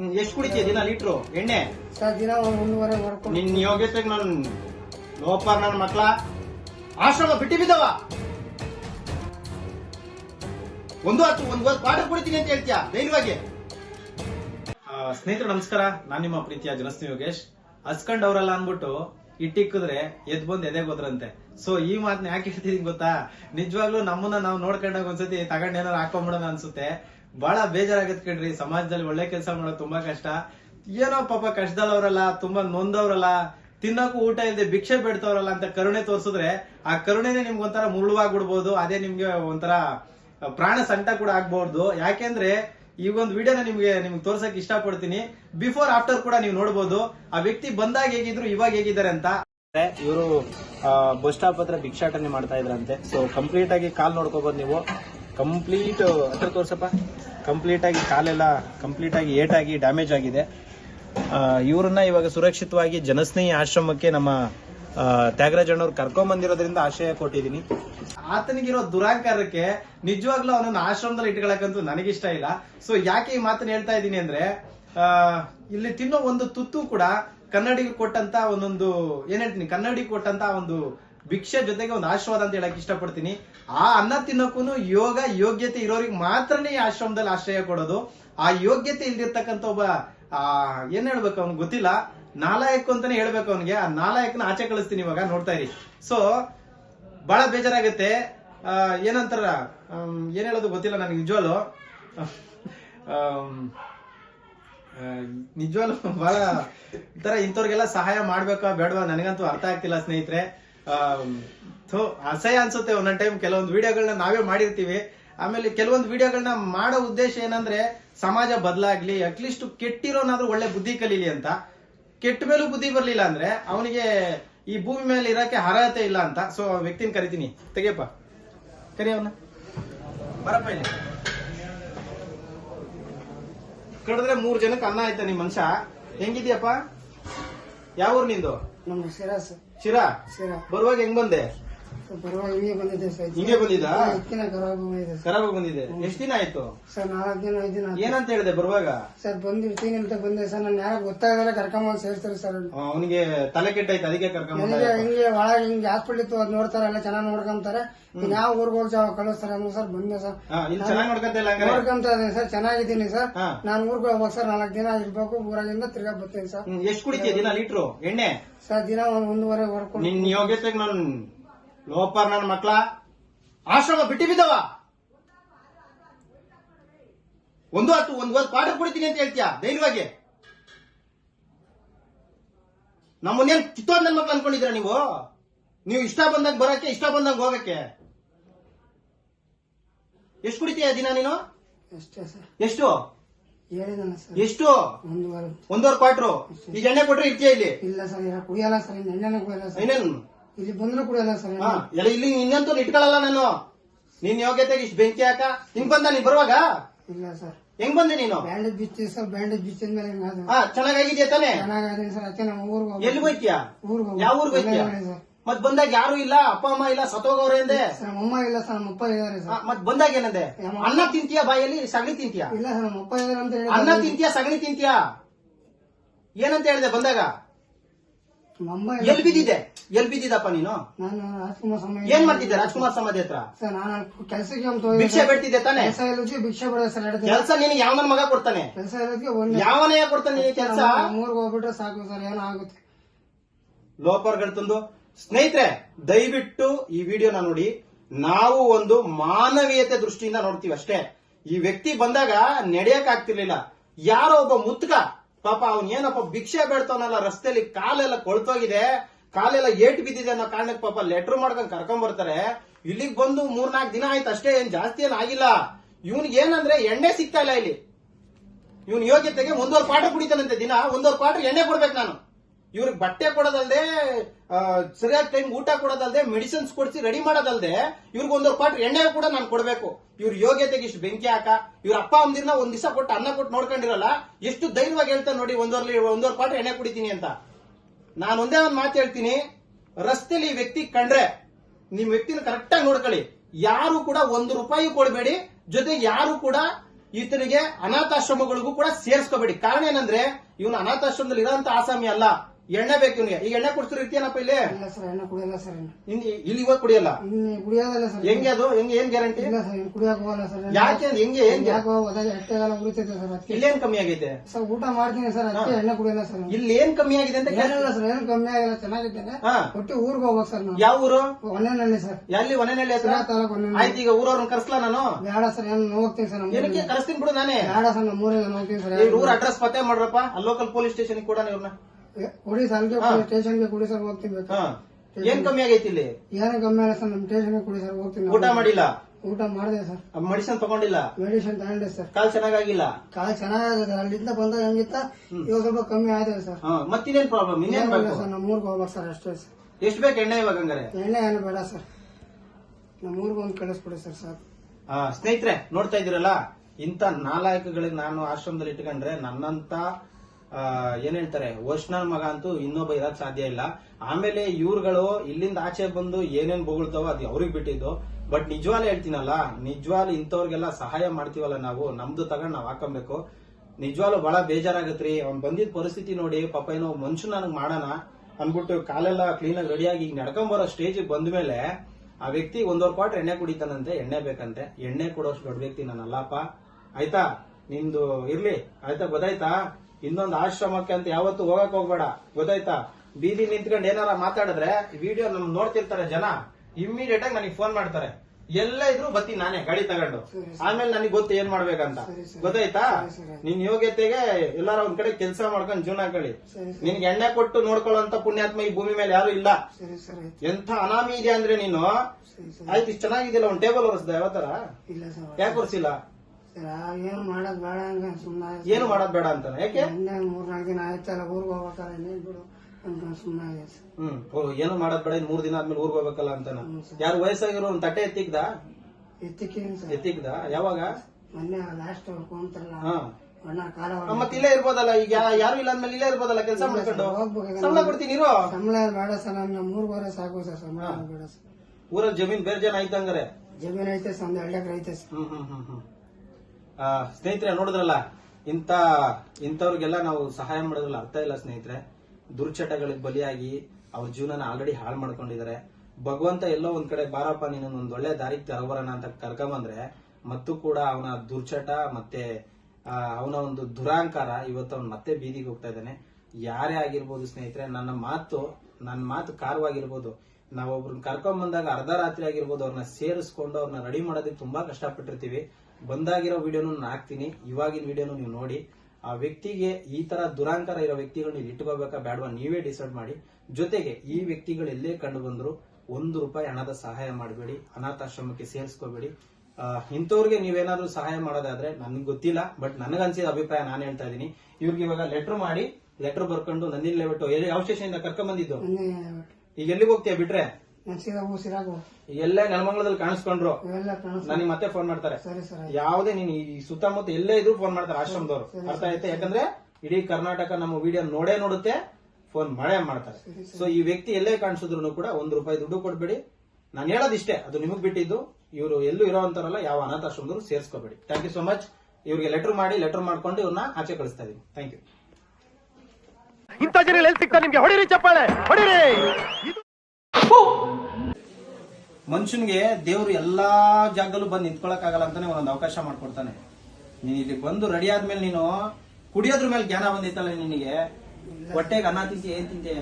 ಎಷ್ಟು ಕುಡಿತೀಯ ದಿನ ಲೀಟ್ರು? ಎಣ್ಣೆ? ಸರ್ ದಿನ ಒಂದು ಒಂದೂವರೆ ಮಾಡ್ಕೊಂಡು ನಿನ್ ಯೋಗ್ಯತೆಗೆ ನಾನು ಲೋಪಾರ್ ನನ್ನ ಮಕ್ಳ. ಆಶ್ರಮ ಬಿಟ್ಟಿ ಬಿದ್ದವ. ಒಂದು ಹತ್ತು ಒಂದು ಪಾಠ ಕುಡಿತೀನಿ ಅಂತ ಹೇಳ್ತೀಯ? ಧೈರ್ಯವಾಗಿ ಸ್ನೇಹಿತರು ನಮಸ್ಕಾರ. ನಾನು ನಿಮ್ಮ ಪ್ರೀತಿಯ ಜನಸ್ನಿ ಯೋಗೇಶ್. ಹಸ್ಕೊಂಡವ್ರಲ್ಲ ಅಂದ್ಬಿಟ್ಟು ಇಟ್ಟಿಕ್ಕಿದ್ರೆ ಎದ್ ಬಂದ್ ಎದೆ ಹೋದ್ರಂತೆ ಸೊ ಈ ಮಾತನ್ನ ಯಾಕೆ ಹೇಳ್ತಿದೀನಿ ಗೊತ್ತಾ? ನಿಜವಾಗ್ಲೂ ನಮ್ಮನ್ನ ನಾವು ನೋಡ್ಕೊಂಡಾಗ ಒಂದ್ಸತಿ ತಗೊಂಡ್ ಏನಾರು ಹಾಕೊಂಡ್ಬಿಡೋಣ ಅನ್ಸುತ್ತೆ. ಬಹಳ ಬೇಜಾರಾಗತ್ ಕಣ್ರಿ. ಸಮಾಜದಲ್ಲಿ ಒಳ್ಳೆ ಕೆಲಸ ಮಾಡೋದು ತುಂಬಾ ಕಷ್ಟ. ಏನೋ ಪಾಪ ಕಷ್ಟದಲ್ಲವರಲ್ಲ ತುಂಬಾ ನೊಂದವ್ರಲ್ಲ, ತಿನ್ನೋಕು ಊಟ ಇಲ್ಲದೆ ಭಿಕ್ಷೆ ಬೇಡ್ತವ್ರಲ್ಲ ಅಂತ ಕರುಣೆ ತೋರಿಸಿದ್ರೆ ಆ ಕರುಣೆನೆ ನಿಮ್ಗೆ ಒಂಥರ ಮುಳ್ಳುವಾಗ್ಬಿಡ್ಬೋದು ಅದೇ ನಿಮ್ಗೆ ಒಂಥರ ಪ್ರಾಣ ಸಂಟ ಕೂಡ ಆಗ್ಬಹುದು ಯಾಕೆಂದ್ರೆ ಈ ಒಂದು ವಿಡಿಯೋನ ನಿಮ್ಗೆ ನಿಮ್ಗೆ ತೋರ್ಸಕ್ ಇಷ್ಟಪಡ್ತೀನಿ. ಬಿಫೋರ್ ಆಫ್ಟರ್ ಕೂಡ ನೀವು ನೋಡ್ಬೋದು. ಆ ವ್ಯಕ್ತಿ ಬಂದಾಗ ಹೇಗಿದ್ರು, ಇವಾಗ ಹೇಗಿದ್ದಾರೆ ಅಂತ. ಇವರು ಬಸ್ ಸ್ಟಾಪ್ ಹತ್ರ ಭಿಕ್ಷಾಟನೆ ಮಾಡ್ತಾ ಇದ್ರಂತೆ. ಸೊ ಕಂಪ್ಲೀಟ್ ಆಗಿ ಕಾಲ್ ನೋಡ್ಕೋಬಹುದು ನೀವು. ಕಂಪ್ಲೀಟ್ ಹತ್ರ ತೋರ್ಸಪ್ಪ. ಕಂಪ್ಲೀಟ್ ಆಗಿ ಕಾಲೆಲ್ಲ ಕಂಪ್ಲೀಟ್ ಆಗಿ ಏಟಾಗಿ ಡ್ಯಾಮೇಜ್ ಆಗಿದೆ. ಇವರನ್ನ ಇವಾಗ ಸುರಕ್ಷಿತವಾಗಿ ಜನಸ್ನೇಹಿ ಆಶ್ರಮಕ್ಕೆ ನಮ್ಮ ತ್ಯಾಗರಾಜಣ್ಣವ್ರು ತ್ಯಾಗರಾಜ್ ಅಣ್ಣವ್ರು ಕರ್ಕೊಂಡ್ ಬಂದಿರೋದ್ರಿಂದ ಆಶ್ರಯ ಕೊಟ್ಟಿದ್ದೀನಿ. ಆತನಿಗಿರೋ ದುರಾಕಾರಕ್ಕೆ ನಿಜವಾಗ್ಲೂ ಅವನನ್ನು ಆಶ್ರಮದಲ್ಲಿ ಇಟ್ಕೊಳಕಂತೂ ನನಗಿಷ್ಟ ಇಲ್ಲ. ಸೊ ಯಾಕೆ ಈ ಮಾತನ್ನ ಹೇಳ್ತಾ ಇದ್ದೀನಿ ಅಂದ್ರೆ ಇಲ್ಲಿ ತಿನ್ನೋ ಒಂದು ತುತ್ತು ಕೂಡ ಕನ್ನಡಿಗೆ ಕೊಟ್ಟಂತ ಒಂದೊಂದು, ಏನ್ ಹೇಳ್ತೀನಿ ಕನ್ನಡಿಗೆ ಕೊಟ್ಟಂತ ಒಂದು ಭಿಕ್ಷೆ ಜೊತೆಗೆ ಒಂದು ಆಶೀರ್ವಾದ ಅಂತ ಹೇಳಕ್ ಇಷ್ಟಪಡ್ತೀನಿ. ಆ ಅನ್ನ ತಿನ್ನೋಕ್ಕೂ ಯೋಗ, ಯೋಗ್ಯತೆ ಇರೋರಿಗೆ ಮಾತ್ರನೇ ಈ ಆಶ್ರಮದಲ್ಲಿ ಆಶ್ರಯ ಕೊಡೋದು. ಆ ಯೋಗ್ಯತೆ ಇಲ್ದಿರ್ತಕ್ಕಂಥ ಒಬ್ಬ, ಆ, ಏನ್ ಹೇಳ್ಬೇಕು ಅವ್ನಿಗೆ ಗೊತ್ತಿಲ್ಲ. ನಾಲಾಯಕ್ ಅಂತಾನೆ ಹೇಳ್ಬೇಕು ಅವನಿಗೆ. ಆ ನಾಲಾಯಕನ ಆಚೆ ಕಳಿಸ್ತೀನಿ ಇವಾಗ, ನೋಡ್ತಾ ಇರಿ. ಸೊ ಬಹಳ ಬೇಜಾರಾಗುತ್ತೆ. ಏನಂತಾರ ಏನ್ ಹೇಳೋದು ಗೊತ್ತಿಲ್ಲ ನನಗೆ ನಿಜವಾಲು ನಿಜವಾಲು ಬಹಳ ಈ ತರ ಇಂಥವ್ರಿಗೆಲ್ಲ ಸಹಾಯ ಮಾಡ್ಬೇಕಾ ಬೇಡವಾ? ನನಗಂತೂ ಅರ್ಥ ಆಗ್ತಿಲ್ಲ ಸ್ನೇಹಿತರೆ. ಅಸಹ್ಯ ಅನ್ಸುತ್ತೆ ಒಂದೊಂದು ಟೈಮ್ ಕೆಲವೊಂದು ವಿಡಿಯೋಗಳನ್ನ ನಾವೇ ಮಾಡಿರ್ತೀವಿ. ಆಮೇಲೆ ಕೆಲವೊಂದು ವಿಡಿಯೋಗಳನ್ನ ಮಾಡೋ ಉದ್ದೇಶ ಏನಂದ್ರೆ, ಸಮಾಜ ಬದಲಾಗ್ಲಿ ಅಟ್ಲೀಸ್ಟ್ ಕೆಟ್ಟಿರೋನಾದ್ರೂ ಒಳ್ಳೆ ಬುದ್ಧಿ ಕಲೀಲಿ ಅಂತ. ಕೆಟ್ಟ ಮೇಲೂ ಬುದ್ಧಿ ಬರ್ಲಿಲ್ಲ ಅಂದ್ರೆ, ಅವನಿಗೆ ಈ ಭೂಮಿ ಮೇಲೆ ಇರಕ್ಕೆ ಅರ್ಹತೆ ಇಲ್ಲ ಅಂತ. ಸೊ ವ್ಯಕ್ತಿನ ಕರಿತೀನಿ. ತೆಗಿಯಪ್ಪ. ಕರಿ ಅವನ. ಬರಪ್ಪ ಇಲ್ಲಿ. ಕಡಿದ್ರೆ ಮೂರ್ ಜನಕ್ಕೆ ಅನ್ನ ಆಯ್ತಾ ನಿಮ್ ಮನುಷ್ಯ? ಹೆಂಗಿದ್ಯಪ್ಪ? ಯಾವ ಊರ್ ನಿಂದು? ನಮ್ಮ ಶಿರಾ ಸರ್ ಶಿರಾ? ಬರುವಾಗ ಹೆಂಗ್ ಬಂದೆ? ಸರ್ ಬರುವಾಗ ಹಿಂಗೆ ಬಂದಿದೆ ಸರ್. ಹಿಂಗೆ ಬಂದಿದ್ದಾ? ಇಕ್ಕಿನ ಖರಾಬ್ ಬಂದಿದೆ ಸರ್. ಖರಾಬ್ ಬಂದಿದೆ. ಎಷ್ಟ್ ದಿನ ಆಯ್ತು? ಸರ್ ನಾಲ್ಕು ದಿನ ಐದು ದಿನ ಆಯ್ತು. ಏನಂತ ಹೇಳಿದೆ ಬರುವಾಗ? ಸರ್ ಬಂದಿರ್ತೀನಿ ಅಂತ ಬಂದೆ ಸರ್. ನಾನು ಯಾರು ಗೊತ್ತಾಗಲ್ಲ ಕರ್ಕೊಂಬಂದು ಸೇರ್ತಾರೆ ಸರ್. ಅವನಿಗೆ ತಲೆ ಕೆಟ್ಟೈತೆ ಅದಕ್ಕೆ ಕರ್ಕೊಂಡ್ ನನಗೆ ಹಿಂಗೆ ಒಳಗೆ ಹಿಂಗೆ ಹಾಸ್ಪಿಟ್ಲ್ ಇತ್ತು ಅದ್ ನೋಡ್ತಾರೆ ಎಲ್ಲ ಚೆನ್ನಾಗಿ ನೋಡ್ಕೊಂತಾರೆ. ಇನ್ ಯಾವ ಊರ್ಗ್ ಹೋಗಿ ಜಾವ ಕಳಿಸ್ತಾರೆ ಅಂದ್ರೆ ಸರ್ ಬಂದೆ ಸರ್. ನೋಡ್ಕೊಂತಾರೆ ಇಲ್ಲಿ ಚೆನ್ನಾಗಿ ನೋಡ್ಕೊಂತ ಇಲ್ಲ ಹಂಗಾರೆ? ನೋಡ್ಕೊಂತ ಇದ್ದೀನಿ ಸರ್ ಚೆನ್ನಾಗಿದ್ದೀನಿ ಸರ್. ಹಾ. ನಾನು ಊರ್ಗೆ ಹೋಗ್ಬೇಕು ಸರ್ ನಾಲ್ಕು ದಿನ ಇರ್ಬೇಕು ಊರಾಗಿಂದ ತಿರ್ಗಾ ಬರ್ತೀನಿ ಸರ್. ಎಷ್ಟು ಎಷ್ಟ್ ಕುಡಿತೀಯ ದಿನ ಲೀಟ್ರು? ಎಣ್ಣೆ? ಸರ್ ದಿನ ಒಂದ್ ಒಂದೂವರೆ ಹೊರಕೊಂಡು ನಿನ್ ಯೋಗ್ಯತೆಗೆ ನಾನು ಲೋಪಾರ್ ನನ್ನ ಮಕ್ಕಳ ಆಶ್ರಮ ಬಿಟ್ಟಿ ಬಿದ್ದವ. ಒಂದು ಹತ್ತು ಒಂದು ಒಂದು ಪಾಠ ಕುಡಿತೀನಿ ಅಂತ ಹೇಳ್ತೀಯ? ಧೈರ್ಯವಾಗಿ. ನಮ್ಮನ್ನೇನ್ ಕಿತ್ತೋದ್ ನನ್ನ ಮಕ್ಳು ಅನ್ಕೊಂಡಿದ್ರ ನೀವು? ನೀವು ಇಷ್ಟ ಬಂದಾಗ ಬರಕ್ಕೆ ಇಷ್ಟ ಬಂದಾಗ ಹೋಗಕ್ಕೆ. ಎಷ್ಟು ಕುಡಿತೀಯ ದಿನ ನೀನು? ಎಷ್ಟು ಎಷ್ಟು? ಒಂದೂವರೆ. ಕ್ವಾಟ್ರು ಈಗ ಎಣ್ಣೆ ಕೊಟ್ರೆ ಇರ್ತೀಯ ಇಲ್ಲಿ? ಇಲ್ಲ ಸರ್ ಕುಡಿಯಲ್ಲ ಸರ್ ಎಣ್ಣೆ ಕುಡಿಯಲ್ಲ ಇಲ್ಲಿ ಬಂದ್ರು ಕುಡಿಯಲ್ಲ ಸರ್ ಎಲ್ಲ ಇಲ್ಲಿ ಇನ್ನಂತೂ ಇಟ್ಕೊಳ್ಳಲ್ಲ ನಾನು. ನೀನ್ ಯೋಗ್ಯತೆಗೆ ಇಷ್ಟು ಬೆಂಕಿ ಹಾಕ. ಹಿಂಗ್ ಬಂದ ನೀನ್ ಬರುವಾಗ? ಇಲ್ಲ ಸರ್. ಹೆಂಗ್ ಬಂದೆ ನೀನು? ಬ್ಯಾಂಡೇಜ್ ಬಿಚ್ಚಿ ಸರ್ ಬ್ಯಾಂಡೇಜ್ ಬಿಚ್ಚಿದ ಮೇಲೆ ಹಿಂಗಾದ ಹಾ ಚೆನ್ನಾಗಿದ್ಯಾ ತಾನೆ? ಚೆನ್ನಾಗಾದೀನಿ ಸರ್ ಅದಕ್ಕೆ ನಮ್ಮ ಊರ್ಗ್ ಎಲ್ಲಿ ಹೋಯ್ತೀಯಾ? ಊರ್ಗ್. ಯಾವ ಊರ್ಗ್ ಸರ್. ಮತ್ ಬಂದಾಗ ಯಾರು ಇಲ್ಲ? ಅಪ್ಪ ಅಮ್ಮ ಇಲ್ಲ? ಸತ್ತೋಗವ್ರೆ ಅಂದೆ? ಸರ್ ನಮ್ಮ ಅಮ್ಮ ಇಲ್ಲ ಸರ್ ನಮ್ಮ ಅಪ್ಪ ಇದಾರೆ ಸರ್. ಮತ್ ಬಂದಾಗ ಏನಂದೆ? ಅನ್ನ ತಿಂತೀಯ ಬಾಯಲ್ಲಿ? ಸಗಣಿ ತಿಂತೀಯ? ಇಲ್ಲ ಸರ್ ನಮ್ಮ ಅಪ್ಪ ಇದಾರೆ ಅಂತ ಅನ್ನ ಹೇಳಿ ತಿಂತೀಯ ಸಗಣಿ ತಿಂತೀಯ? ಏನಂತ ಹೇಳಿದೆ ಬಂದಾಗ? ನಮ್ಮ ಅಮ್ಮ ಎಲ್ಲಿ ಎಲ್ ಬಿದ್ದಿದೆ? ಎಲ್ ಬಿದ್ದಿದ್ದಪ್ಪ ನೀನು? ನಾನು ರಾಜ್ಕುಮಾರ್ ಏನ್ ಮಾಡ್ತಿದ್ದೆ ರಾಜ್ಕುಮಾರ್ ಸಮಾಧಿ ಹತ್ರ? ಸರ್ ನಾನು ಕೆಲ್ಸಕ್ಕೆ ಅಂತ ಭಿಕ್ಷೆ ಬಿಡ್ತಿದ್ದೆ ತಾನೆ? ಕೆಲಸ ಭಿಕ್ಷೆ ಬಿಡ ಸರ್ ಎರಡು ಕೆಲ್ಸ ನೀನು ಯಾವನ ಮಗ ಕೊಡ್ತಾನೆ? ಕೆಲಸ ಇಲ್ಲದಕ್ಕೆ ಒಂದು. ಯಾವನೇ ಕೊಡ್ತಾನೆ ನಿನಗೆ ಕೆಲ್ಸ? ಮೂರ್ಗೆ ಹೋಗ್ಬಿಟ್ರೆ ಸಾಕು ಸರ್ ಏನೋ ಆಗುತ್ತೆ. ಲೋಪರ್ಗಳು ತಂದು. ಸ್ನೇಹಿತರೆ ದಯವಿಟ್ಟು ಈ ವಿಡಿಯೋನ ನೋಡಿ. ನಾವು ಒಂದು ಮಾನವೀಯತೆ ದೃಷ್ಟಿಯಿಂದ ನೋಡ್ತೀವಿ ಅಷ್ಟೇ. ಈ ವ್ಯಕ್ತಿ ಬಂದಾಗ ನಡೆಯಕ್ ಆಗ್ತಿರ್ಲಿಲ್ಲ. ಯಾರೋ ಒಬ್ಬ ಮುತ್ಕ ಪಾಪ ಅವನ್ ಏನಪ್ಪ ಭಿಕ್ಷೆ ಬೇಡ್ತಾವನಲ್ಲ ರಸ್ತೆಯಲ್ಲಿ ಕಾಲೆಲ್ಲ ಕೊಳ್ತೋಗಿದೆ. ಕಾಲೆಲ್ಲ ಏಟ್ ಬಿದ್ದಿದೆ ಅನ್ನೋ ಕಾರಣಕ್ಕೆ ಪಾಪ ಲೆಟರ್ ಮಾಡ್ಕೊಂಡು ಕರ್ಕೊಂಡ್ ಬರ್ತಾರೆ. ಇಲ್ಲಿಗ್ ಬಂದು ಮೂರ್ನಾಲ್ಕು ದಿನ ಆಯ್ತು ಅಷ್ಟೇ, ಏನ್ ಜಾಸ್ತಿ ಏನ್ ಆಗಿಲ್ಲ. ಏನಂದ್ರೆ ಎಣ್ಣೆ ಸಿಗ್ತಾ ಇಲ್ಲ ಇಲ್ಲಿ. ಇವನ್ ಯೋಗ್ಯತೆಗೆ ಒಂದೂವರೆ ಪಾಠ ಕುಡಿತಾನಂತೆ ದಿನ, ಒಂದೂವರೆ ಪಾಠ ಎಣ್ಣೆ ಕೊಡ್ಬೇಕು ನಾನು. ಇವ್ರಿಗೆ ಬಟ್ಟೆ ಕೊಡೋದಲ್ದೆ ಸರಿಯಾದ ಟೈಮ್ ಊಟ ಕೊಡೋದಲ್ದೆ ಮೆಡಿಸಿನ್ಸ್ ಕೊಡಿಸಿ ರೆಡಿ ಮಾಡೋದಲ್ದೆ, ಇವ್ರಿಗೆ ಒಂದೂವರೆ ಪಾಠ ಎಣ್ಣೆ ಕೂಡ ನಾನು ಕೊಡಬೇಕು. ಇವ್ರ ಯೋಗ್ಯತೆಗೆ ಇಷ್ಟು ಬೆಂಕಿ ಹಾಕ, ಇವ್ರ ಅಪ್ಪ ಅಮ್ಮದಿರ್ನ ಒಂದ್ ದಿವಸ ಕೊಟ್ಟು ಅನ್ನ ಕೊಟ್ಟು ನೋಡ್ಕೊಂಡಿರಲ್ಲ, ಎಷ್ಟು ಧೈರ್ಯವಾಗಿ ಹೇಳ್ತಾನೆ ನೋಡಿ, ಒಂದೂವರೆ ಒಂದೂವರೆ ಪಾಠ ಎಣ್ಣೆ ಕುಡಿತೀನಿ ಅಂತ. ನಾನು ಒಂದೇ ಒಂದು ಮಾತು ಹೇಳ್ತೀನಿ. ರಸ್ತೆಲಿ ಈ ವ್ಯಕ್ತಿ ಕಂಡ್ರೆ, ನಿಮ್ ವ್ಯಕ್ತಿನ ಕರೆಕ್ಟ್ ಆಗಿ ನೋಡ್ಕೊಳ್ಳಿ. ಯಾರು ಕೂಡ ಒಂದು ರೂಪಾಯಿ ಕೊಡಬೇಡಿ, ಜೊತೆ ಯಾರು ಕೂಡ ಈತನಿಗೆ ಅನಾಥಾಶ್ರಮಗಳಿಗೂ ಕೂಡ ಸೇರಿಸ್ಕೋಬೇಡಿ. ಕಾರಣ ಏನಂದ್ರೆ, ಇವನು ಅನಾಥಾಶ್ರಮದಲ್ಲಿ ಇರೋಂತ ಆಸಾಮಿ ಅಲ್ಲ. ಎಣ್ಣೆ ಬೇಕು ನಿಮಗೆ ಈಗ ಎಣ್ಣೆ ಕುಡಿಸ್ತಿರೋ ಇರ್ತೀಯನಪ್ಪ ಇಲ್ಲಿ? ಇಲ್ಲ ಸರ್ ಎಣ್ಣೆ ಕುಡಿಯಲ್ಲ ಸರ್ ಇನ್ನು. ಇಲ್ಲಿ ಇಲ್ಲಿ ಇವಾಗ ಕುಡಿಯಲ್ಲ? ಇನ್ನು ಕುಡಿಯೋದಲ್ಲ ಸರ್. ಹೆಂಗೆ ಅದು? ಹೆಂಗೆ ಏನ್ ಗ್ಯಾರಂಟಿ ಇಲ್ಲ ಸರ್ ಇನ್ನು ಹೋಗಲ್ಲ ಸರ್. ಯಾಕೆ ಹೆಂಗೆ ಹೆಂಗೆ? ಯಾಕೋ ಹೊಟ್ಟೆಗೆಲ್ಲ ಸರ್ ಅದಕ್ಕೆ. ಇಲ್ಲೇನ್ ಕಮ್ಮಿ ಆಗೈತೆ? ಸರ್ ಊಟ ಮಾಡ್ತೀನಿ ಸರ್ ಅದಕ್ಕೆ ಎಣ್ಣೆ ಕುಡಿಯಲ್ಲ ಸರ್ ನಾನು. ಇಲ್ಲಿ ಏನ್ ಕಮ್ಮಿ ಆಗಿದೆ ಅಂತ ಕೇಳಲ್ಲ ಏನಿಲ್ಲ ಸರ್ ಏನು ಕಮ್ಮಿ ಆಗಿಲ್ಲ ಚೆನ್ನಾಗಿದ್ದೇನೆ. ಹಾ. ಒಟ್ಟು ಊರಿಗೆ ಹೋಗ್ಬೇಕು ಸರ್ ಯಾವ ಊರು? ಒನ್ನೆನಲ್ಲಿ ಸರ್. ಎಲ್ಲಿ? ಒನೆನಲ್ಲಿ ಹತ್ರ? ಶಿರಾ ತಾಲೂಕು ಆಯ್ತು ಈಗ ಊರವ್ರನ್ನ ಕರ್ಸ್ಲಾ ನಾನು? ಬೇಡ ಸರ್ ಏನು ಹೋಗ್ತೀನಿ ಸರ್ ನಮ್ಮ ಏನಕ್ಕೆ ಕರ್ಸ್ತೀನಿ ಬಿಡು ನಾನೇ. ಬೇಡ ಸರ್ ನಮ್ಮ ಊರಿಗೆ ನಾನು ಹೋಗ್ತೀನಿ ಸರ್. ಊರ್ ಊರ ಅಡ್ರೆಸ್ ಪತ್ತೆ ಮಾಡ್ರಪ್ಪ. ಆ ಲೋಕಲ್ ಪೊಲೀಸ್ ಸ್ಟೇಷನ್ ಕೂಡ ಇವ್ರನ್ನ. ಕುಡಿ ಸರ್ ಅಲ್ಲಿಗೆ ಸ್ಟೇಷನ್ಗೆ ಕುಡಿ ಸರ್ ಹೋಗ್ತೀನಿ ಬೇಕು ಹಾ. ಏನ್ ಕಮ್ಮಿ ಆಗೈತಿ ಇಲ್ಲಿ? ಏನೋ ಕಮ್ಮಿ ಆಗಿಲ್ಲ ಸರ್ ನಮ್ಮ ಸ್ಟೇಷನ್ಗೆ ಕುಡಿ ಸರ್ ಹೋಗ್ತೀನಿ ಊಟ ಮಾಡಿಲ್ಲ? ಊಟ ಮಾಡಿದೆ ಸರ್. ಮೆಡಿಸಿನ್ ತಗೊಂಡಿಲ್ಲ? ಮೆಡಿಸಿನ್ ತಗೊಂಡೆ ಸರ್. ಕಾಲ್ ಚೆನ್ನಾಗಾಗಿಲ್ಲ? ಕಾಲ ಚೆನ್ನಾಗಿದೆ ಸರ್ ಅಲ್ಲಿಂದ ಬಂದಾಗ ಹೆಂಗಿತ್ತ? ಇವಾಗ ಸ್ವಲ್ಪ ಕಮ್ಮಿ ಆಗಿದೆ ಸರ್. ಹಾ ಮತ್ತಿನ್ನೇನ್ ಪ್ರಾಬ್ಲಮ್ ಇನ್ನೇನ್ ಬೇಕು? ಸರ್ ನಮ್ಮ ಊರಿಗೆ ಹೋಗ್ಬೇಕು ಸರ್ ಅಷ್ಟೇ ಸರ್. ಎಷ್ಟ್ ಬೇಕು ಎಣ್ಣೆ ಇವಾಗ ಹಂಗಾರೆ? ಎಣ್ಣೆ ಏನು ಬೇಡ ಸರ್. ನಮ್ಮ ಊರಿಗೆ ಒಂದು ಕಳಿಸ್ಬಿಡಿ ಸರ್ ಸರ್ ಆ, ಸ್ನೇಹಿತರೆ ನೋಡ್ತಾ ಇದ್ದೀರಲ್ಲ? ಇಂಥ ನಾಲಾಯಕಗಳಿಗೆ ನಾನು ಆಶ್ರಮದಲ್ಲಿ ಇಟ್ಕೊಂಡ್ರೆ ನನ್ನಂತ ಏನ್ ಹೇಳ್ತಾರೆ ವರ್ಷನಲ್ ಮಗ ಅಂತೂ ಇನ್ನೊಬ್ಬ ಇರಕ್ ಸಾಧ್ಯ ಇಲ್ಲ. ಆಮೇಲೆ ಇವ್ರುಗಳು ಇಲ್ಲಿಂದ ಆಚೆ ಬಂದು ಏನೇನ್ ಬೊಗಳ್ತಾವೋ ಅದು ಅವ್ರಿಗೆ ಬಿಟ್ಟಿದ್ದು. ಬಟ್ ನಿಜವಾಗ್ಲೂ ಹೇಳ್ತೀನಲ್ಲ, ನಿಜವಾಲ್ ಇಂಥವ್ರಿಗೆಲ್ಲ ಸಹಾಯ ಮಾಡ್ತೀವಲ್ಲ ನಾವು, ನಮ್ದು ತಗೊಂಡ್ ನಾವ್ ಹಾಕೊಬೇಕು. ನಿಜವಾಲು ಬಹಳ ಬೇಜಾರಾಗತ್ರಿ, ಅವ್ನ್ ಬಂದಿದ್ ಪರಿಸ್ಥಿತಿ ನೋಡಿ, ಪಾಪ ಏನೋ ಮನುಷ್ಯ ನನಗ್ ಮಾಡೋಣ ಅನ್ಬಿಟ್ಟು ಕಾಲೆಲ್ಲ ಕ್ಲೀನ್ ಆಗಿ ರೆಡಿಯಾಗಿ ಈಗ ನಡ್ಕೊಂಡ್ ಬರೋ ಸ್ಟೇಜ್ ಬಂದ್ಮೇಲೆ ಆ ವ್ಯಕ್ತಿ ಒಂದೂವರೆ ಪಾಟ್ ಎಣ್ಣೆ ಕುಡಿತಾನಂತೆ, ಎಣ್ಣೆ ಬೇಕಂತೆ. ಎಣ್ಣೆ ಕೊಡೋಷ್ಟು ದೊಡ್ಡ ವ್ಯಕ್ತಿ ನಾನಲ್ಲಪ್ಪ ಆಯ್ತಾ? ನಿಂದು ಇರ್ಲಿ. ಆಯ್ತಾ? ಗೊತ್ತಾಯ್ತಾ? ಇನ್ನೊಂದು ಆಶ್ರಮಕ್ಕೆ ಅಂತ ಯಾವತ್ತು ಹೋಗಕ್ ಹೋಗ್ಬೇಡ. ಗೊತ್ತಾಯ್ತಾ? ಬೀದಿ ನಿಂತ್ಕೊಂಡು ಏನಾರ ಮಾತಾಡಿದ್ರೆ ವಿಡಿಯೋ ನಮ್ ನೋಡ್ತಿರ್ತಾರೆ ಜನ. ಇಮ್ಮಿಡಿಯೇಟ್ ಆಗಿ ನನಗೆ ಫೋನ್ ಮಾಡ್ತಾರೆ. ಎಲ್ಲ ಇದ್ರು ಬತ್ತೀನಿ ನಾನೇ ಗಾಡಿ ತಗೊಂಡು. ಆಮೇಲೆ ನನಗೆ ಗೊತ್ತು ಏನ್ ಮಾಡ್ಬೇಕಂತ. ಗೊತ್ತಾಯ್ತಾ. ನಿನ್ ಯೋಗ್ಯತೆಗೆ ಎಲ್ಲಾರ ಒಂದ್ ಕಡೆ ಕೆಲಸ ಮಾಡ್ಕೊಂಡು ಜೀವನ ಕಳಿ. ನಿನ್ಗೆ ಎಣ್ಣೆ ಕೊಟ್ಟು ನೋಡ್ಕೊಳ್ಳೋಂತ ಪುಣ್ಯಾತ್ಮ ಈ ಭೂಮಿ ಮೇಲೆ ಯಾರು ಇಲ್ಲ. ಎಂಥ ಅನಾಮಿ ಇದೆ ಅಂದ್ರೆ ನೀನು? ಆಯ್ತು ಇಷ್ಟು ಚೆನ್ನಾಗಿದೆಯಲ್ಲ ಒಂದ್ ಟೇಬಲ್ ಒರೆಸ್ದ ಯಾವ ತರ ಯಾಕೆ ಒರೆಸಿಲ್ಲ? ಸರ್ ಏನು ಮಾಡೋದು ಬೇಡ ಹಂಗ ಸುಮ್ಮನೆ ಏನು ಮಾಡೋದ್ ಬೇಡ ಅಂತ ಯಾಕೆ? ಎಣ್ಣೆ ಮೂರ್ನಾಲ್ಕು ದಿನ ಆಯ್ತಲ್ಲ ಊರಿಗೆ ಹೋಗ್ಬೇಕಲ್ಲ ಇನ್ನೇನ್ ಬಿಡು ಅನ್ಕೊಂಡು ಸುಮ್ಮನೆ ಸರ್ ಹ್ಮ್. ಓ, ಏನು ಮಾಡೋದ್ ಬೇಡ ಇನ್ ಮೂರ್ ದಿನ ಆದ್ಮೇಲೆ ಊರ್ಗ್ ಹೋಗ್ಬೇಕಲ್ಲ ಅಂತಾನ. ಹ್ಮ್ ಸರ್. ಯಾರು ವಯಸ್ಸಾಗಿರೋ ಒಂದ್ ತಟ್ಟೆ ಎತ್ತಿಗ್ದ ಎತ್ತಿಕ್ಕೇನು ಸರ್. ಎತ್ತಿಗ್ದ ಯಾವಾಗ? ಮೊನ್ನೆ ಲಾಸ್ಟ್ ಹೊಂತಾರಲ್ಲ ಹಾ. ಅಣ್ಣ ಕಾಲ ಆ, ಮತ್ತ್ ಇಲ್ಲೇ ಇರ್ಬೋದಲ್ಲ ಈಗ ಯಾ- ಯಾರು ಇಲ್ಲ ಅಂದ್ಮೇಲೆ ಇಲ್ಲೇ ಇರ್ಬೋದಲ್ಲ ಕೆಲಸ ಮಾಡ್ಕೊಂಡು? ಸಂಬಳ ಕೊಡ್ತೀನಿ ಇರೋ. ಸಂಬಳ ಬೇಡ ಸರ್ ಮೂರು ಬರೋ ಸಾಕು ಸರ್ ಸಂಬಳ ಬೇಡ ಸರ್. ಊರಲ್ಲಿ ಜಮೀನ್ ಬೇರೆ ಜನ ಆಯ್ತಂಗಾರೆ? ಜಮೀನ್ ಐತೆ ಸರ್ ಒಂದು ಎರಡು ಎಕರೆ ಐತೆ ಸರ್. ಹ್ಮ್ ಹ್ಮ್ ಹ್ಮ್ ಹ್ಮ್. ಸ್ನೇಹಿತರೆ, ನೋಡಿದ್ರಲ್ಲ ಇಂತ ಇಂಥವ್ರಿಗೆಲ್ಲ ನಾವು ಸಹಾಯ ಮಾಡೋದ್ರಲ್ಲಿ ಅರ್ಥ ಇಲ್ಲ ಸ್ನೇಹಿತರೆ. ದುರ್ಚಟಗಳಿಗೆ ಬಲಿಯಾಗಿ ಅವ್ರ ಜೀವನನ ಆಲ್ರೆಡಿ ಹಾಳು ಮಾಡ್ಕೊಂಡಿದ್ದಾರೆ ಭಗವಂತ ಎಲ್ಲೋ ಒಂದ್ ಕಡೆ, ಬಾರಪ್ಪ, ನೀನು ಒಂದ್ ಒಳ್ಳೆ ದಾರಿಗೆ ತರಬರೋಣ ಅಂತ ಕರ್ಕೊಂಬಂದ್ರೆ, ಮತ್ತು ಕೂಡ ಅವನ ದುರ್ಚಟ ಮತ್ತೆ ಅವನ ಒಂದು ದುರಾಂಕಾರ ಇವತ್ತು ಅವ್ನು ಮತ್ತೆ ಬೀದಿಗೆ ಹೋಗ್ತಾ ಇದ್ದಾನೆ. ಯಾರೇ ಆಗಿರ್ಬೋದು ಸ್ನೇಹಿತರೆ, ನನ್ನ ಮಾತು ನನ್ನ ಮಾತು ಕಾರವಾಗಿರ್ಬೋದು ನಾವೊಬ್ರನ್ನ ಕರ್ಕೊಂಡ್ ಬಂದಾಗ ಅರ್ಧ ರಾತ್ರಿ ಆಗಿರ್ಬೋದು, ಅವ್ರನ್ನ ಸೇರಿಸ್ಕೊಂಡು ಅವ್ರನ್ನ ರೆಡಿ ಮಾಡೋದಕ್ಕೆ ತುಂಬಾ ಕಷ್ಟಪಟ್ಟಿರ್ತೀವಿ. ಬಂದಾಗಿರೋ ವಿಡಿಯೋನು ನಾನು ಹಾಕ್ತೀನಿ. ಇವಾಗಿನ ವಿಡಿಯೋನು ನೀವು ನೋಡಿ. ಆ ವ್ಯಕ್ತಿಗೆ ಈ ತರ ದುರಾಂಕಾರ ಇರೋ ವ್ಯಕ್ತಿಗಳು ನೀವು ಇಟ್ಕೋಬೇಕಾ ಬೇಡವಾ ನೀವೇ ಡಿಸೈಡ್ ಮಾಡಿ. ಜೊತೆಗೆ ಈ ವ್ಯಕ್ತಿಗಳು ಎಲ್ಲೇ ಕಂಡು ಬಂದ್ರು ಒಂದು ರೂಪಾಯಿ ಹಣದ ಸಹಾಯ ಮಾಡಬೇಡಿ ಅನಾಥಾಶ್ರಮಕ್ಕೆ ಸೇರಿಸ್ಕೋಬೇಡಿ. ಇಂಥವ್ರಿಗೆ ನೀವೇನಾದ್ರೂ ಸಹಾಯ ಮಾಡೋದಾದ್ರೆ ನನ್ಗೆ ಗೊತ್ತಿಲ್ಲ ಬಟ್ ನನಗನ್ಸಿದ ಅಭಿಪ್ರಾಯ ನಾನು ಹೇಳ್ತಾ ಇದ್ದೀನಿ. ಇವ್ರಿಗೆ ಇವಾಗ ಲೆಟರ್ ಮಾಡಿ ಲೆಟರ್ ಬರ್ಕೊಂಡು ನಂದಿನ ಎಲ್ಲಿ ಯಾವ ಸ್ಟೇಷನ್ ಇಂದ ಕರ್ಕೊಂಡ್ ಬಂದಿದ್ದು? ಈಗ ಎಲ್ಲಿಗೆ ಹೋಗ್ತೀಯ ಬಿಟ್ರೆ? ಸಿರಾಗ ಎಲ್ಲೇ ನೆಲಮಂಗಲದಲ್ಲಿ ಕಾಣಿಸ್ಕೊಂಡ್ರು. ಇವೆಲ್ಲ ಕಾಣಿಸ್ ನನಗೆ ಮತ್ತೆ ಫೋನ್ ಮಾಡ್ತಾರೆ. ಸರಿ. ಯಾವುದೇ ನೀನು ಈ ಸುತ್ತಮುತ್ತ ಎಲ್ಲೇ ಇದ್ರು ಫೋನ್ ಮಾಡ್ತಾರೆ ಆಶ್ರಮದವರು. ಅರ್ಥ ಆಯ್ತಾ? ಯಾಕಂದ್ರೆ ಇಡೀ ಕರ್ನಾಟಕ ನಮ್ಮ ವಿಡಿಯೋ ನೋಡೇ ನೋಡುತ್ತೆ ಫೋನ್ ಮಳೆ ಮಾಡ್ತಾರೆ. ಸೊ ಈ ವ್ಯಕ್ತಿ ಎಲ್ಲೇ ಕಾಣಿಸಿದ್ರು ಕೂಡ ಒಂದ್ ರೂಪಾಯಿ ದುಡ್ಡು ಕೊಡ್ಬೇಡಿ. ನಾನು ಹೇಳೋದಿಷ್ಟೇ ಅದು ನಿಮಗ್ ಬಿಟ್ಟಿದ್ದು. ಇವರು ಎಲ್ಲೂ ಇರೋವಂತಾರಲ್ಲ ಯಾವ ಅನಾಥಾಶ್ರಮದವರು ಸೇರಿಸ್ಕೋಬೇಡಿ. ಥ್ಯಾಂಕ್ ಯು ಸೊ ಮಚ್ ಇವ್ರಿಗೆ ಲೆಟರ್ ಮಾಡಿ ಲೆಟರ್ ಮಾಡ್ಕೊಂಡು ಇವ್ರನ್ನ ಆಚೆ ಕಳಿಸ್ತಾ ಇದೀನಿ. ಥ್ಯಾಂಕ್ ಯು ಇಂಥ ಜನ ಎಲ್ಲಿ ಸಿಗ್ತಾರೆ ನಿಮ್ಗೆ? ಹೊಡಿರಿ ಚಪ್ಪಾಳೆ ಹೊಡಿರಿ! ಮನುಷ್ಯನ್ಗೆ ದೇವರು ಎಲ್ಲಾ ಜಾಗದಲ್ಲೂ ಬಂದು ನಿಂತ್ಕೊಳಕ್ ಆಗಲ್ಲ ಅಂತಾನೆ ಒಂದೊಂದು ಅವಕಾಶ ಮಾಡ್ಕೊಡ್ತಾನೆ. ನೀನು ಇಲ್ಲಿ ಬಂದು ರೆಡಿ ಆದ್ಮೇಲೆ ನೀನು ಕುಡಿಯೋದ್ರ ಮೇಲೆ ಜ್ಞಾನ ಬಂದಿತ್ತಲ್ಲ ನಿನಗೆ? ಹೊಟ್ಟೆಗೆ ಅನ್ನ ತಿಂತಿ ಏನ್ ತಿಂತೀಯ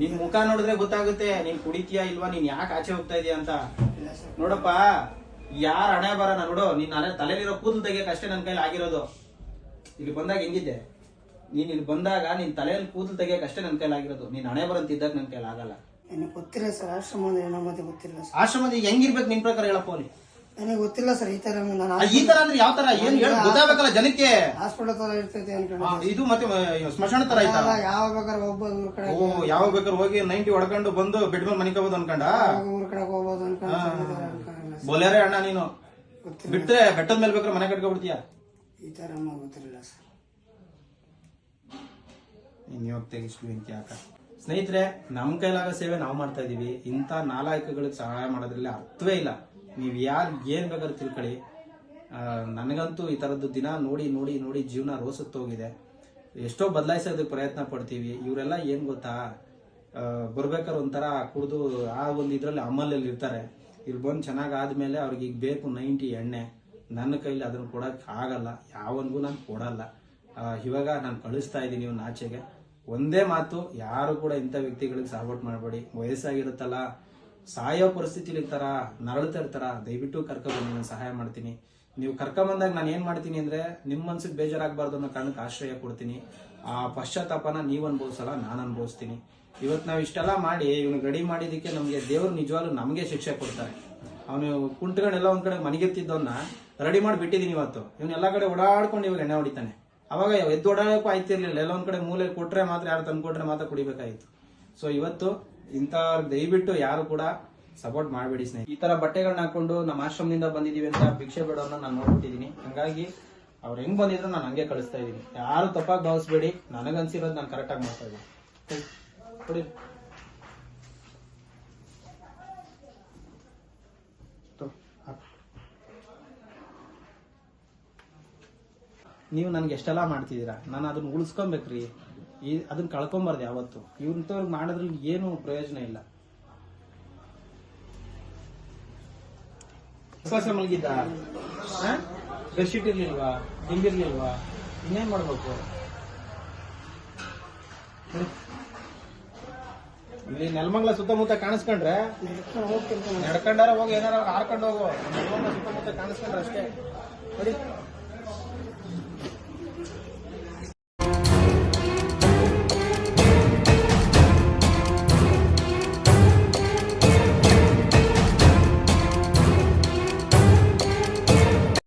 ನಿನ್? ಮುಖ ನೋಡಿದ್ರೆ ಗೊತ್ತಾಗುತ್ತೆ ನೀನ್ ಕುಡಿತೀಯಾ ಇಲ್ವಾ ನೀನ್ ಯಾಕೆ ಆಚೆ ಹೋಗ್ತಾ ಇದೀಯ ಅಂತ? ನೋಡಪ್ಪ ಯಾರ ಹಣೆ ಬರೋಣ ನೋಡು ನೀನ್ ಅಲೆ ತಲೆಲಿರೋ ಕೂದಲು ತೆಗಿಯಕ್ ಅಷ್ಟೇ ನನ್ ಕೈಲಿ ಆಗಿರೋದು. ಇಲ್ಲಿ ಬಂದಾಗ ಹೆಂಗಿದ್ದೆ ನೀನ್ ಇಲ್ಲಿ ಬಂದಾಗ ನಿನ್ ತಲೆಯಲ್ಲಿ ಕೂದಲು ತೆಗಿಯಕ್ ಅಷ್ಟೇ ಕೈಲಿ ಆಗಿರೋದು. ನೀನ್ ಹಣೆ ಬರಂತಿದ್ದಾಗ ನನ್ನ ಕೈಲಿ ಆಗಲ್ಲ. ನನಗೆ ಗೊತ್ತಿಲ್ಲ ಸರ್ ಆಶ್ರಮ ಅಂದ್ರೆ ಏನೋ ಮತ್ತೆ ಗೊತ್ತಿಲ್ಲ ಸರ್. ಆಶ್ರಮದ ಹೆಂಗಿರ್ಬೇಕು ನಿನ್ ಪ್ರಕಾರ ಹೇಳಪ್ಪ ಅಲ್ಲಿ ನನಗೆ ಗೊತ್ತಿಲ್ಲ ಸರ್ ಈ ತರ ನಾನು ಆ, ಈ ತರ ಅಂದ್ರೆ ಯಾವ ತರ? ಏನ್ ಹೇಳ ಗೊತ್ತಾಗಬೇಕಲ್ಲ ಜನಕ್ಕೆ. ಹಾಸ್ಪಿಟಲ್ ತರ ಇರ್ತೈತೆ ಅನ್ಕೊಂಡು ಆ, ಇದು ಮತ್ತೆ ಮ- ಸ್ಮಶಾನ ತರ ಆಯ್ತಾ? ಯಾವ ಬೇಕಾದ್ರೆ ಹೋಗ್ಬೋದು ಊರ್ ಕಡೆ. ಓ ಯಾವಾಗ ಬೇಕಾದ್ರೆ ಹೋಗಿ ನೈಂಟಿ ಹೊಡ್ಕೊಂಡು ಬಂದು ಬೆಡ್ ಮೇಲೆ ಮನಿಕೋಬಹುದು ಅನ್ಕೊಂಡ? ಯಾವಾಗ ಊರ್ ಕಡೆ ಹೋಗ್ಬೋದು ಅನ್ಕೊಂಡು ಅನ್ಕೊಂಡಿಲ್ಲ ಸರ್. ಬೋಲೇರೆ ಅಣ್ಣ ನೀನು? ಗೊತ್ತಿಲ್ಲ. ಬಿಟ್ರೆ ಬೆಟ್ಟದ ಮೇಲೆ ಬೇಕಾದ್ರೆ ಮನೆ ಕಟ್ಕೊಬಿಡ್ತೀಯ ಈ ತರ ನಮಗೆ ಗೊತ್ತಿರಲಿಲ್ಲ ಸರ್. ನೀವು ತೆಗಿಸ್ಲು ಬೆಂಕಿ ಹಾಕ ಸ್ನೇಹಿತರೆ ನಮ್ಮ ಕೈಲಾಗ ಸೇವೆ ನಾವು ಮಾಡ್ತಾ ಇದ್ದೀವಿ ಇಂಥ ನಾಲಾಯಕಗಳಿಗೆ ಸಹಾಯ ಮಾಡೋದ್ರಲ್ಲಿ ಅರ್ಥವೇ ಇಲ್ಲ. ನೀವು ಯಾರು, ಏನು ಬೇಕಾದ್ರೂ ತಿಳ್ಕೊಳ್ಳಿ. ನನಗಂತೂ ಈ ಥರದ್ದು ದಿನ ನೋಡಿ ನೋಡಿ ನೋಡಿ ಜೀವನ ರೋಸುತ್ತೋಗಿದೆ ಎಷ್ಟೋ ಬದಲಾಯಿಸೋದಕ್ಕೆ ಪ್ರಯತ್ನ ಪಡ್ತೀವಿ. ಇವರೆಲ್ಲ ಏನು ಗೊತ್ತಾ? ಬರ್ಬೇಕಾದ್ರೆ ಒಂಥರ ಕುಡಿದು ಆ ಒಂದು ಇದರಲ್ಲಿ ಅಮಲಲ್ಲಿ ಇರ್ತಾರೆ. ಇಲ್ಲಿ ಬಂದು ಚೆನ್ನಾಗಿ ಆದಮೇಲೆ ಅವ್ರಿಗೆ ಈಗ ಬೇಕು ನೈಂಟಿ ಎಣ್ಣೆ. ನನ್ನ ಕೈಲಿ ಅದನ್ನು ಕೊಡೋಕ್ಕೆ ಆಗಲ್ಲ. ಯಾವನ್ಗೂ ನಾನು ಕೊಡಲ್ಲ. ಇವಾಗ ನಾನು ಕಳಿಸ್ತಾ ಇದ್ದೀನಿ ಇವ್ನ ಆಚೆಗೆ. ಒಂದೇ ಮಾತು, ಯಾರು ಕೂಡ ಇಂಥ ವ್ಯಕ್ತಿಗಳಿಗೆ ಸಪೋರ್ಟ್ ಮಾಡಬೇಡಿ. ವಯಸ್ಸಾಗಿರುತ್ತಲ್ಲ, ಸಾಯೋ ಪರಿಸ್ಥಿತಿಲಿ ಇರ್ತಾರ ನರಳ್ತಾ ಇರ್ತಾರ, ದಯವಿಟ್ಟು ಕರ್ಕೊಂಡ್ಬನ್ನಿ ನಾನು ಸಹಾಯ ಮಾಡ್ತೀನಿ. ನೀವು ಕರ್ಕೊಂಬಂದಾಗ ನಾನು ಏನು ಮಾಡ್ತೀನಿ ಅಂದ್ರೆ ನಿಮ್ಮ ಮನ್ಸಿಗೆ ಬೇಜಾರಾಗಬಾರ್ದು ಅನ್ನೋ ಕಾರಣಕ್ಕೆ ಆಶ್ರಯ ಕೊಡ್ತೀನಿ. ಆ ಪಶ್ಚಾತ್ತಾಪನ ನೀವು ಅನುಭವಿಸಲ್ಲ, ನಾನು ಅನುಭವಿಸ್ತೀನಿ. ಇವತ್ತು ನಾವು ಇಷ್ಟೆಲ್ಲ ಮಾಡಿ, ಇವನು ಗಡಿ ಮಾಡಿದ್ದಕ್ಕೆ ನಮಗೆ ದೇವರು ನಿಜವಾಗ್ಲೂ ನಮಗೆ ಶಿಕ್ಷೆ ಕೊಡ್ತಾರೆ. ಅವನು ಕುಂಟ್ಗಳೆಲ್ಲ ಒಂದು ಕಡೆ ಮನೆಗೆತ್ತಿದ್ದವನ್ನ ರೆಡಿ ಮಾಡಿ ಬಿಟ್ಟಿದ್ದೀನಿ ಇವತ್ತು ಇವನ್ನೆಲ್ಲ ಕಡೆ ಓಡಾಡ್ಕೊಂಡು ಇವಾಗ ಎಣ್ಣೆ ಹೊಡಿತಾನೆ. ಅವಾಗ ಎದ್ದು ಓಡಾಡಕ್ಕೂ ಆಯ್ತಿರ್ಲಿಲ್ಲ ಎಲ್ಲ ಒಂದ್ ಕಡೆ ಮೂಲೆ ಕೊಟ್ರೆ ಮಾತ್ರ ಯಾರು ತಂದ್ಕೊಟ್ರೆ ಮಾತ್ರ ಕುಡಿಬೇಕಾಯ್ತು. ಸೊ ಇವತ್ತು ಇಂಥ ದಯವಿಟ್ಟು ಯಾರು ಕೂಡ ಸಪೋರ್ಟ್ ಮಾಡಬೇಡಿ ಸ್ನೇಹಿತ ಈ ತರ ಬಟ್ಟೆಗಳನ್ನ ಹಾಕೊಂಡು ನಮ್ಮ ಆಶ್ರಮದಿಂದ ಬಂದಿದೀವಿ ಅಂತ ಭಿಕ್ಷೆ ಬೇಡೋರ್ನ ನಾನು ನೋಡ್ಬಿಟ್ಟಿದೀನಿ. ಹಂಗಾಗಿ ಅವ್ರು ಹೆಂಗ್ ಬಂದಿದ್ರು ನಾನು ಹಂಗೆ ಕಳಿಸ್ತಾ ಇದೀನಿ. ಯಾರು ತಪ್ಪಾಗಿ ಭಾವಿಸ್ಬೇಡಿ. ನನಗನ್ಸಿರೋದು ನಾನು ಕರೆಕ್ಟಾಗಿ ಮಾಡ್ತಾ ಇದ್ದೀನಿ ಕೊಡಿ ತಗೋ, ಹಾಕು. ನೀವು ನನ್ಗೆ ಎಷ್ಟೆಲ್ಲ ಮಾಡ್ತಿದ್ದೀರಾ? ನಾನು ಅದನ್ನ ಉಳಿಸ್ಕೊಬೇಕ್ರಿ. ಈ ಅದನ್ನ ಕಳ್ಕೊಂಬಾರ್ದು ಯಾವತ್ತು. ಇವಂತವ್ರಿಗೆ ಮಾಡೋದ್ರಲ್ಲಿ ಏನು ಪ್ರಯೋಜನ ಇಲ್ಲ. ಹೊಸ ಮಲಗಿದ್ದ ಬೆಡ್ಶೀಟ್ ಇರ್ಲಿಲ್ವಾ? ಹಿಂಗಿರ್ಲಿಲ್ವಾ ಇನ್ನೇನ್ ಮಾಡ್ಬೇಕು. ಇಲ್ಲಿ ನೆಲಮಂಗ್ಲ ಸುತ್ತಮುತ್ತ ಕಾಣಿಸ್ಕೊಂಡ್ರೆ? ನಡ್ಕೊಂಡಾರ ಹೋಗಿ ಏನಾರ ಹಾರ್ಕೊಂಡು ಹೋಗು. ನೆಲಮಂಗ್ಲ ಸುತ್ತಮುತ್ತ ಕಾಣಿಸ್ಕೊಂಡ್ರೆ ಅಷ್ಟೇ. ನೋಡಿ